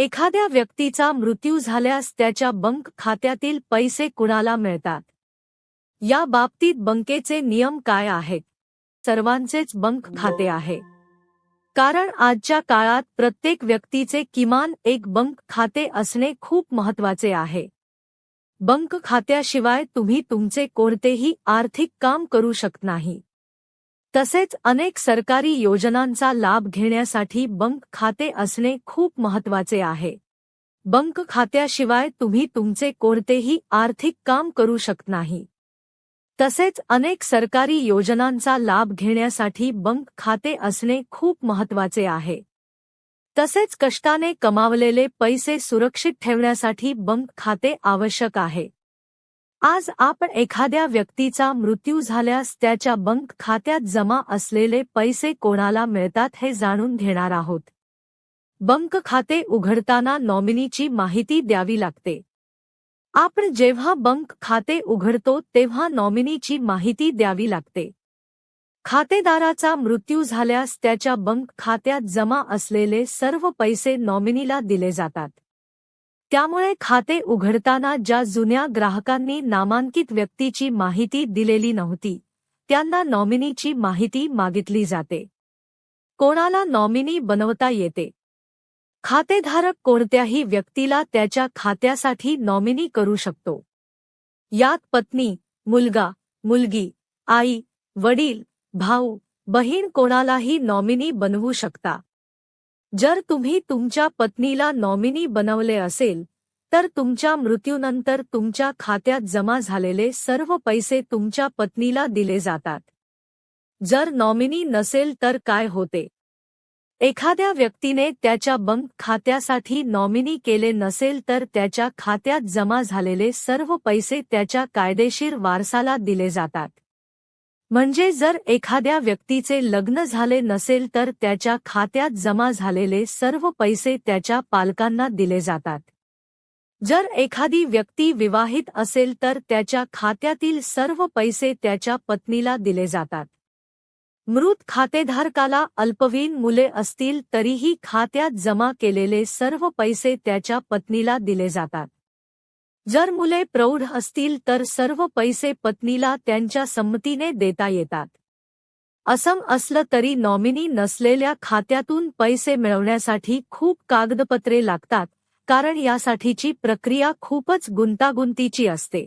एखाद्या व्यक्तीचा मृत्यू झाल्यास त्याच्या बंक खात्यातील पैसे कुणाला मिळतात? या बाबतीत बंकेचे नियम काय आहेत? सर्वांचेच बंक खाते आहे. कारण आजच्या काळात प्रत्येक व्यक्तीचे किमान एक बंक खाते असणे खूप महत्त्वाचे आहे. बंक खात्याशिवाय तुम्ही तुमचे कोणतेही आर्थिक काम करू शकत नाही. तसेच अनेक सरकारी योजनांचा लाभ घेण्यासाठी बंक खाते असणे खूप महत्त्वाचे आहे. बंक खात्याशिवाय तुम्ही तुमचे कोणतेही आर्थिक काम करू शकत नाही. तसेच अनेक सरकारी योजनांचा लाभ घेण्यासाठी बंक खाते असणे खूप महत्त्वाचे आहे. तसेच कष्टाने कमावलेले पैसे सुरक्षित ठेवण्यासाठी बंक खाते आवश्यक आहे. आज आपण एखाद्या व्यक्तीचा मृत्यू झाल्यास त्याच्या बंक खात्यात जमा असलेले पैसे कोणाला मिळतात हे जाणून घेणार आहोत. बंक खाते उघडताना नॉमिनीची माहिती द्यावी लागते. आपण जेव्हा बंक खाते उघडतो तेव्हा नॉमिनीची माहिती द्यावी लागते. खातेदाराचा मृत्यू झाल्यास त्याच्या बंक खात्यात जमा असलेले सर्व पैसे नॉमिनीला दिले जातात. त्यामुळे खाते उघडताना ज्या जुन्या ग्राहकांनी नामांकित व्यक्तीची माहिती दिलेली नव्हती त्यांना नॉमिनीची माहिती मागितली जाते. कोणाला नॉमिनी बनवता येते? खातेधारक कोणत्याही व्यक्तीला त्याच्या खात्यासाठी नॉमिनी करू शकतो. यात पत्नी मुलगा मुलगी आई वडील भाऊ बहीण कोणालाही नॉमिनी बनवू शकता. जर तुम्ही तुमच्या पत्नीला नॉमिनी बनवले असेल तर तुमच्या मृत्यूनंतर तुमच्या खात्यात जमा झालेले सर्व पैसे तुमच्या पत्नीला दिले जातात. जर नॉमिनी नसेल तर काय होते? एखाद्या व्यक्तीने त्याच्या बंक खात्यासाठी नॉमिनी केले नसेल तर त्याच्या खात्यात जमा झालेले सर्व पैसे त्याच्या कायदेशीर वारसाला दिले जातात. म्हणजे जर एखाद्या व्यक्तीचे लग्न झाले नसेल तर त्याच्या खात्यात जमा झालेले सर्व पैसे त्याच्या पालकांना दिले जातात. जर एखादी व्यक्ती विवाहित असेल तर त्याच्या खात्यातील सर्व पैसे त्याच्या पत्नीला दिले जातात. मृत खातेधारकाला अल्पवीन मुले असतील तरीही खात्यात जमा केलेले सर्व पैसे त्याच्या पत्नीला दिले जातात. जर मुले प्रौढ असतील तर सर्व पैसे पत्नीला त्यांच्या संमतीने देता येतात. असम असलं तरी नॉमिनी नसलेल्या खात्यातून पैसे मिळवण्यासाठी खूप कागदपत्रे लागतात कारण यासाठीची प्रक्रिया खूपच गुंतागुंतीची असते.